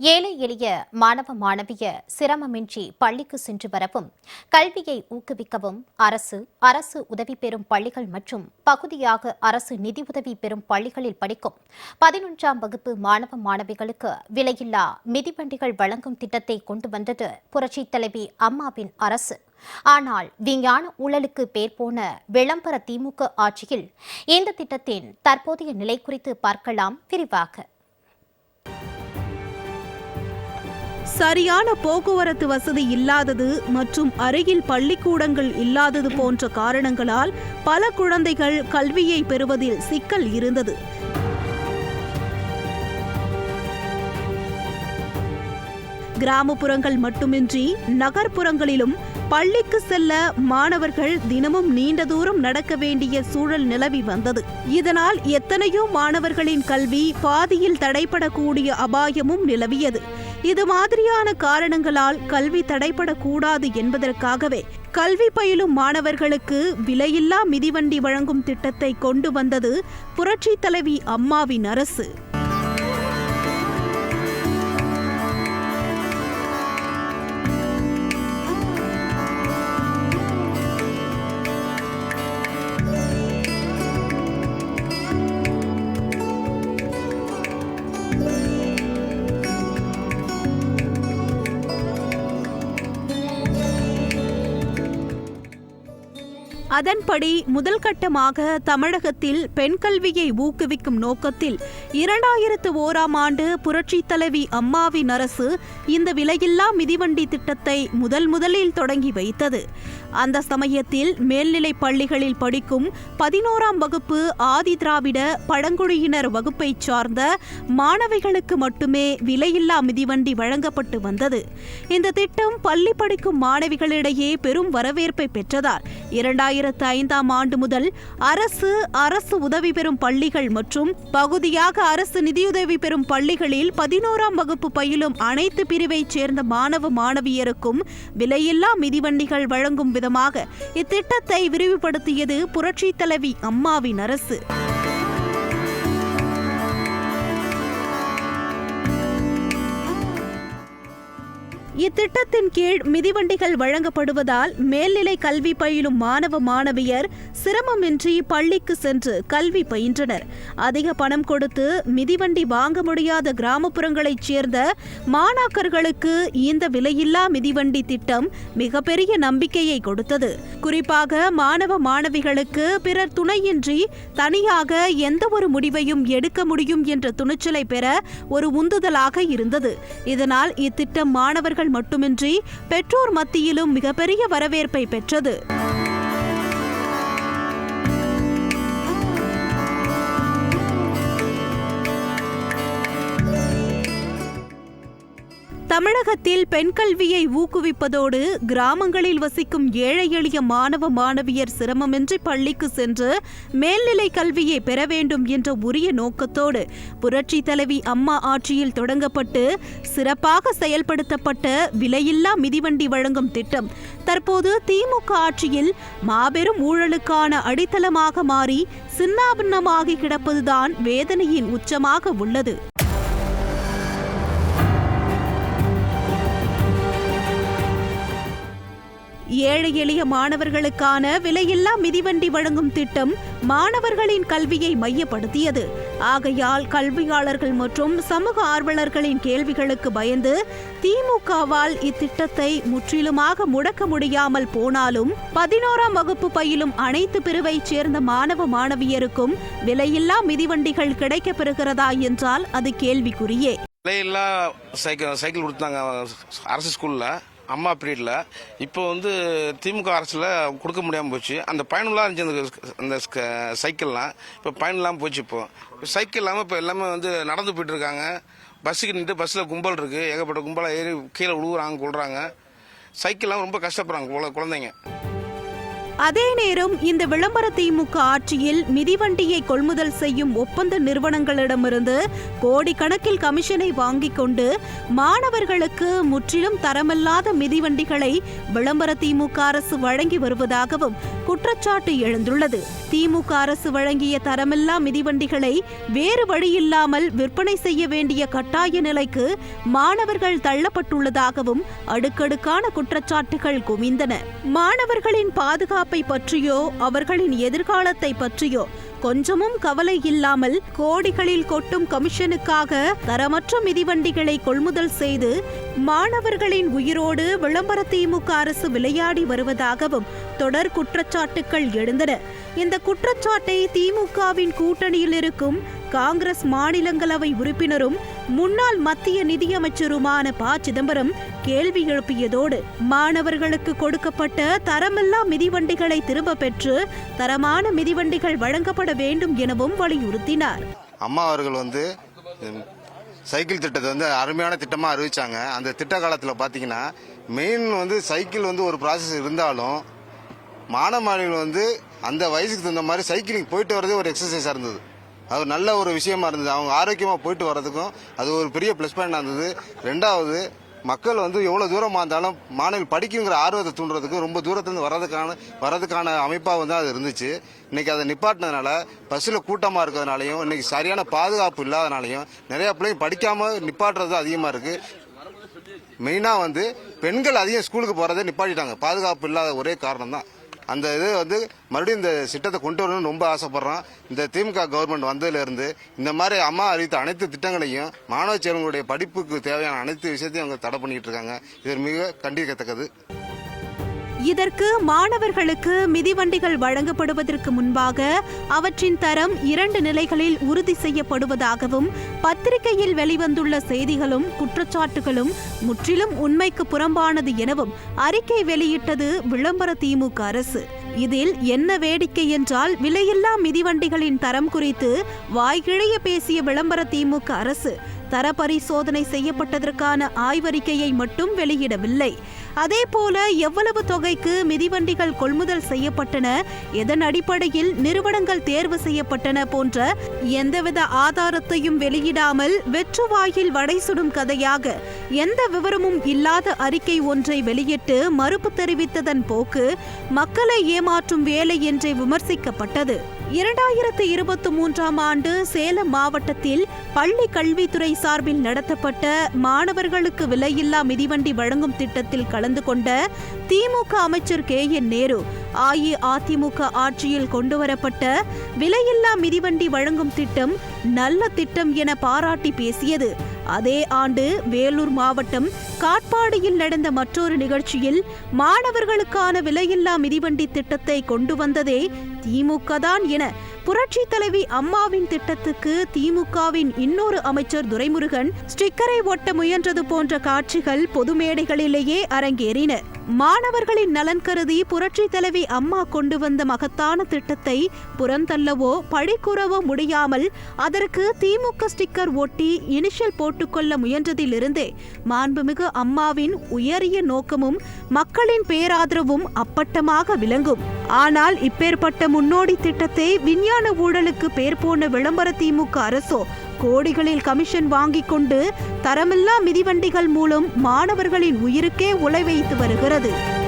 ஏழை எளிய மாணவ மாணவிய சிரமமின்றி பள்ளிக்கு சென்று வரவும் கல்வியை ஊக்குவிக்கவும் அரசு அரசு உதவி பெறும் பள்ளிகள் மற்றும் பகுதியாக அரசு நிதியுதவி பெறும் பள்ளிகளில் படிக்கும் பதினொன்றாம் வகுப்பு மாணவ மாணவிகளுக்கு விலையில்லா மிதிவண்டிகள் வழங்கும் திட்டத்தை கொண்டு வந்தது புரட்சித் தலைவி அம்மாவின் அரசு. ஆனால் விஞ்ஞான ஊழலுக்கு பேர் போன விளம்பர திமுக ஆட்சியில் இந்த திட்டத்தின் தற்போதைய நிலை குறித்து பார்க்கலாம். விரிவாக. சரியான போக்குவரத்து வசதி இல்லாதது மற்றும் அருகில் பள்ளிக்கூடங்கள் இல்லாதது போன்ற காரணங்களால் பல குழந்தைகள் கல்வியை பெறுவதில் சிக்கல் இருந்தது. கிராமப்புறங்கள் மட்டுமின்றி நகர்ப்புறங்களிலும் பள்ளிக்கு செல்ல மாணவர்கள் தினமும் நீண்ட தூரம் நடக்க வேண்டிய சூழல் நிலவி வந்தது. இதனால் எத்தனையோ மாணவர்களின் கல்வி பாதியில் தடைபடக்கூடிய அபாயமும் நிலவியது. இது மாதிரியான காரணங்களால் கல்வி தடைபடக்கூடாது என்பதற்காகவே கல்வி பயிலும் மாணவர்களுக்கு விலையில்லா மிதிவண்டி வழங்கும் திட்டத்தை கொண்டு வந்தது புரட்சி தலைவி அம்மாவின் அரசு. அதன்படி முதல் கட்டமாக தமிழகத்தில் பெண் கல்வியை ஊக்குவிக்கும் நோக்கத்தில் இரண்டாயிரத்து ஓராம் ஆண்டு புரட்சி தலைவி அம்மாவின் அரசு இந்த விலையில்லா மிதிவண்டி திட்டத்தை முதல் முதலில் தொடங்கி வைத்தது. அந்த சமயத்தில் மேல்நிலைப் பள்ளிகளில் படிக்கும் பதினோராம் வகுப்பு ஆதி திராவிட பழங்குடியினர் வகுப்பைச் சார்ந்த மாணவிகளுக்கு மட்டுமே விலையில்லா மிதிவண்டி வழங்கப்பட்டு வந்தது. இந்த திட்டம் பள்ளி படிக்கும் மாணவிகளிடையே பெரும் வரவேற்பை பெற்றதால் இரண்டாயிரத்து ஐந்தாம் ஆண்டு முதல் அரசு அரசு உதவி பெறும் பள்ளிகள் மற்றும் பகுதியாக அரசு நிதியுதவி பெறும் பள்ளிகளில் பதினோராம் வகுப்பு பயிலும் அனைத்து பிரிவைச் சேர்ந்த மாணவ மாணவியருக்கும் விலையில்லா மிதிவண்டிகள் வழங்கும் விதமாக இத்திட்டத்தை விரிவுபடுத்தியது புரட்சித் தலைவி அம்மாவின் அரசு. இத்திட்டத்தின் கீழ் மிதிவண்டிகள் வழங்கப்படுவதால் மேல்நிலை கல்வி பயிலும் மாணவ மாணவியர் சிரமமின்றி பள்ளிக்கு சென்று கல்வி பயின்றனர். அதிக பணம் கொடுத்து மிதிவண்டி வாங்க முடியாத கிராமப்புறங்களைச் சேர்ந்த மாணாக்கர்களுக்கு இந்த விலையில்லா மிதிவண்டி திட்டம் மிகப்பெரிய நம்பிக்கையை கொடுத்தது. குறிப்பாக மாணவ மாணவிகளுக்கு பிறர் துணையின்றி தனியாக எந்த ஒரு முடிவையும் எடுக்க முடியும் என்ற துணிச்சலை பெற ஒரு உந்துதலாக இருந்தது. இதனால் இத்திட்டம் மாணவர்கள் மட்டுமின்றி பெற்றோர் மத்தியிலும் மிகப்பெரிய வரவேற்பை பெற்றது. தமிழகத்தில் பெண் கல்வியை ஊக்குவிப்பதோடு கிராமங்களில் வசிக்கும் ஏழை எளிய மாணவ மாணவியர் சிரமமின்றி பள்ளிக்கு சென்று மேல்நிலை கல்வியை பெற வேண்டும் என்ற உரிய நோக்கத்தோடு புரட்சி தலைவி அம்மா ஆட்சியில் தொடங்கப்பட்டு சிறப்பாக செயல்படுத்தப்பட்ட விலையில்லா மிதிவண்டி வழங்கும் திட்டம் தற்போது திமுக ஆட்சியில் மாபெரும் ஊழலுக்கான அடித்தளமாக மாறி சின்னாபின்னமாகி கிடப்பதுதான் வேதனையின் உச்சமாக உள்ளது. ஏழை எளிய மாணவர்களுக்கான விலையில்லா மிதிவண்டி வழங்கும் திட்டம் மாணவர்களின் கல்வியை மையப்படுத்தியது. ஆகையால் கல்வியாளர்கள் மற்றும் சமூக ஆர்வலர்களின் கேள்விகளுக்கு பயந்து திமுகவால் இத்திட்டத்தை முற்றிலுமாக முடக்க முடியாமல் போனாலும் பதினோராம் வகுப்பு பயிலும் அனைத்து பிரிவைச் சேர்ந்த மாணவ மாணவியருக்கும் விலையில்லா மிதிவண்டிகள் கிடைக்கப்பெறுகிறதா என்றால் அது கேள்விக்குரியே விலையில்லா சைக்கிள் சைக்கிள் கொடுத்தாங்க அரசு ஸ்கூலில். அம்மா பீரியடில் இப்போ வந்து திமுக அரசில் கொடுக்க முடியாமல் போச்சு. அந்த பயனுள்ளா இருந்துச்சு அந்த அந்த சைக்கிள்லாம். இப்போ பயனில்லாமல் போச்சு இப்போ. சைக்கிள் இல்லாமல் இப்போ எல்லாமே வந்து நடந்து போயிட்டு இருக்காங்க. பஸ்ஸுக்கு நின்று பஸ்ஸில் கும்பல் இருக்குது ஏகப்பட்ட கும்பலாக ஏறி கீழே விழுகுறாங்க கொள்றாங்க சைக்கிள்லாம் ரொம்ப கஷ்டப்படுறாங்க குழந்தைங்க. அதே நேரம் இந்த விளம்பர திமுக ஆட்சியில் மிதிவண்டியை கொள்முதல் செய்யும் ஒப்பந்த நிறுவனங்களிடமிருந்து கோடிக்கணக்கில் கமிஷனை வாங்கிக் கொண்டு மாணவர்களுக்கு முற்றிலும் தரமில்லாத மிதிவண்டிகளை விளம்பர திமுக அரசு வழங்கி வருவதாகவும் குற்றச்சாட்டு எழுந்துள்ளது. திமுக அரசு வழங்கிய தரமில்லா மிதிவண்டிகளை வேறு வழியில்லாமல் விற்பனை செய்ய வேண்டிய கட்டாய நிலைக்கு மாணவர்கள் தள்ளப்பட்டுள்ளதாகவும் அடுக்கடுக்கான குற்றச்சாட்டுகள் குவிந்தன. மாணவர்களின் பாதுகாப்பு பற்றியோ அவர்களின் எதிர்காலத்தை பற்றியோ கொஞ்சமும் கவலை இல்லாமல் கோடிகளில் கொட்டும் கமிஷனுக்காக தரமற்ற மிதிவண்டிகளை கொள்முதல் செய்து மாணவர்களின் உயிரோடு விளம்பர திமுக அரசு விளையாடி வருவதாகவும் தொடர் குற்றச்சாட்டுகள் எழுந்தன. இந்த குற்றச்சாட்டை திமுகவின் கூட்டணியில் இருக்கும் காங்கிரஸ் மாநிலங்களவை உறுப்பினரும் முன்னாள் மத்திய நிதியமைச்சருமான ப. சிதம்பரம் கேள்வி எழுப்பியதோடு மாணவர்களுக்கு கொடுக்கப்பட்ட தரமில்லா மிதிவண்டிகளை திரும்ப பெற்று தரமான மிதிவண்டிகள் வழங்கப்பட வேண்டும் எனவும் வலியுறுத்தினார். அம்மா அவர்கள் வந்து சைக்கிள் திட்டத்தை வந்து அருமையான திட்டமாக அறிவிச்சாங்க. அந்த திட்ட காலத்தில் பார்த்தீங்கன்னா மெயின் வந்து சைக்கிள் வந்து ஒரு ப்ராசஸ் இருந்தாலும் மாணவ மாணவிகள் வந்து அந்த வயசுக்கு தகுந்த மாதிரி சைக்கிளிங் போயிட்டு வரதே ஒரு எக்ஸசைஸாக இருந்தது. அது நல்ல ஒரு விஷயமா இருந்தது. அவங்க ஆரோக்கியமாக போயிட்டு வர்றதுக்கும் அது ஒரு பெரிய ப்ளஸ் பாயிண்டாக இருந்தது. ரெண்டாவது மக்கள் வந்து எவ்வளோ தூரமாக இருந்தாலும் மாணவர்கள் படிக்குங்கிற ஆர்வத்தை தூண்டுறதுக்கு ரொம்ப தூரத்துலேருந்து வர்றதுக்கான வர்றதுக்கான அமைப்பாக வந்து அது இருந்துச்சு. இன்றைக்கி அதை நிப்பாட்டினதுனால பஸ்ஸில் கூட்டமாக இருக்கிறதுனாலையும் இன்னைக்கு சரியான பாதுகாப்பு இல்லாதனாலையும் நிறையா பிள்ளைங்க படிக்காமல் நிப்பாட்டுறது அதிகமாக இருக்குது மெயினாக வந்து பெண்கள் அதிகம் ஸ்கூலுக்கு போகிறதே நிப்பாட்டிட்டாங்க. பாதுகாப்பு இல்லாத ஒரே காரணம் தான் அந்த இது வந்து மறுபடியும் இந்த திட்டத்தை கொண்டு வரணும்னு ரொம்ப ஆசைப்படுறோம். இந்த திமுக கவர்மெண்ட் வந்ததுலேருந்து இந்த மாதிரி அம்மா அறிவித்த அனைத்து திட்டங்களையும் மாணவ செல்வங்களுடைய படிப்புக்கு தேவையான அனைத்து விஷயத்தையும் அவங்க தடை பண்ணிட்டு இருக்காங்க. இது மிக கண்டிக்கத்தக்கது. இதற்கு மாணவர்களுக்கு மிதிவண்டிகள் வழங்கப்படுவதற்கு முன்பாக அவற்றின் தரம் இரண்டு நிலைகளில் உறுதி செய்யப்படுவதாகவும் பத்திரிகையில் வெளிவந்துள்ள செய்திகளும் குற்றச்சாட்டுகளும் முற்றிலும் உண்மைக்கு புறம்பானது எனவும் அறிக்கை வெளியிட்டது விளம்பர திமுக அரசு. இதில் என்ன வேடிக்கை என்றால் விலையில்லா மிதிவண்டிகளின் தரம் குறித்து வாய்கிழைய பேசிய விளம்பர திமுக அரசு தர பரிசோதனை செய்யப்பட்டதற்கான ஆய்வறிக்கையை மட்டும் வெளியிடவில்லை. அதேபோல எவ்வளவு தொகைக்கு மிதிவண்டிகள் கொள்முதல் செய்யப்பட்டன எதன் அடிப்படையில் நிறுவனங்கள் தேர்வு செய்யப்பட்டன போன்ற எந்தவித ஆதாரத்தையும் வெளியிடாமல் வெற்றுவாயில் வடை சுடும் கதையாக எந்த விவரமும் இல்லாத அறிக்கை ஒன்றை வெளியிட்டு மறுப்பு தெரிவித்ததன் போக்கு மக்களை ஏமாற்றும் வேலை என்றே விமர்சிக்கப்பட்டது. இரண்டாயிரத்து இருபத்தி மூன்றாம் ஆண்டு சேலம் மாவட்டத்தில் பள்ளி கல்வித்துறை சார்பில் நடத்தப்பட்ட மாணவர்களுக்கு விலையில்லா மிதிவண்டி வழங்கும் திட்டத்தில் கலந்து கொண்ட திமுக அமைச்சர் கே என் நேரு அஇஅதிமுக ஆட்சியில் கொண்டுவரப்பட்ட விலையில்லா மிதிவண்டி வழங்கும் திட்டம் நல்ல திட்டம் என பாராட்டி பேசியது. அதே ஆண்டு வேலூர் மாவட்டம் காட்பாடியில் நடந்த மற்றொரு நிகழ்ச்சியில் மாணவர்களுக்கான விலையில்லா மிதிவண்டி திட்டத்தை கொண்டு வந்ததே திமுக தான் என புரட்சி தலைவி அம்மாவின் திட்டத்துக்கு திமுகவின் இன்னொரு அமைச்சர் துரைமுருகன் ஸ்டிக்கரை ஒட்ட முயன்றது போன்ற காட்சிகள் பொது மேடைகளிலேயே அரங்கேறின. மாணவர்களின் நலன் கருதி புரட்சி தலைவி அம்மா கொண்டு வந்த மகத்தான திட்டத்தை புறந்தள்ளவோ பழிக்கூறவோ முடியாமல் அதற்கு திமுக ஸ்டிக்கர் ஒட்டி இனிஷியல் போட்டுக்கொள்ள முயன்றதிலிருந்தே மாண்புமிகு அம்மாவின் உயரிய நோக்கமும் மக்களின் பேராதரவும் அப்பட்டமாக விளங்கும். ஆனால் இப்பேற்பட்ட முன்னோடி திட்டத்தை விஞ்ஞான ஊழலுக்கு பேர் போன விளம்பர திமுக அரசோ கோடிகளில் கமிஷன் வாங்கிக் கொண்டு தரமில்லா மிதிவண்டிகள் மூலம் மாணவர்களின் உயிருக்கே உலை வைத்து வருகிறது.